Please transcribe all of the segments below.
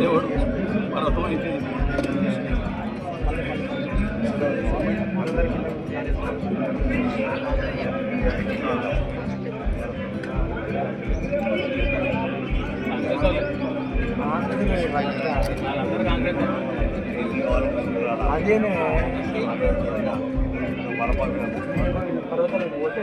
దేవుడు మనతో అయితే అదేనే పర్వతాలు పోతే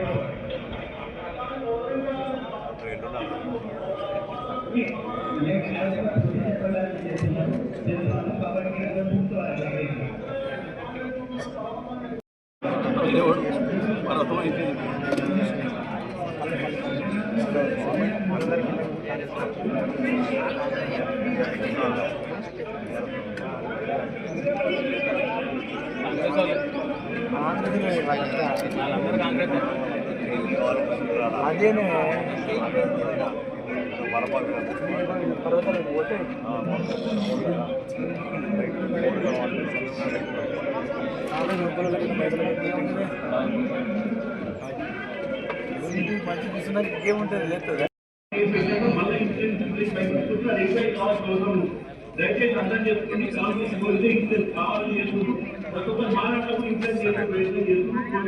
అదేనే మంచి తీసుకున్నాక ఇంకేముంటుంది లేదు కాల్ కోసం దయచేసి అర్థం చేసుకుని కాంగ్రెస్ గురించి ఇద్దరు కావాలని చేస్తున్నాం ప్రస్తుతం మాట్లాడటం ఇద్దరు చేసే ప్రయత్నం చేస్తున్నాం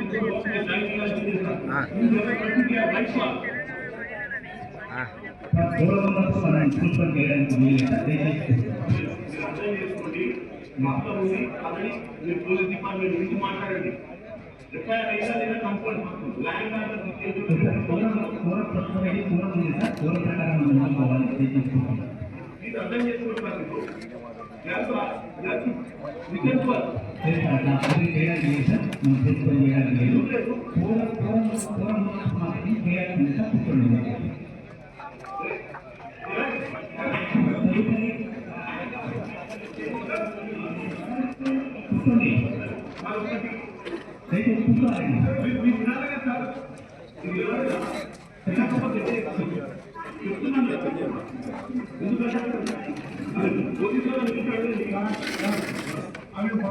మొత్తం ఉంది కానీ మీరు పోలీస్ డిపార్ట్మెంట్ గురించి మాట్లాడండి రిపేర్ అయినా లేదా కంప్లైంట్ మాత్రం ల్యాండ్ మ్యాటర్ తీసుకెళ్తే పూర్వ ప్రకారం పూర్వ ప్రకారం మనం మాట్లాడాలి అర్థం చేసుకోవడం దయచేసి కూర్చోవాలి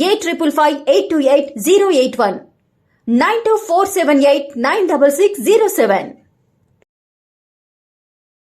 ये triple five eight two eight zero eight one nine two four seven eight nine double six zero seven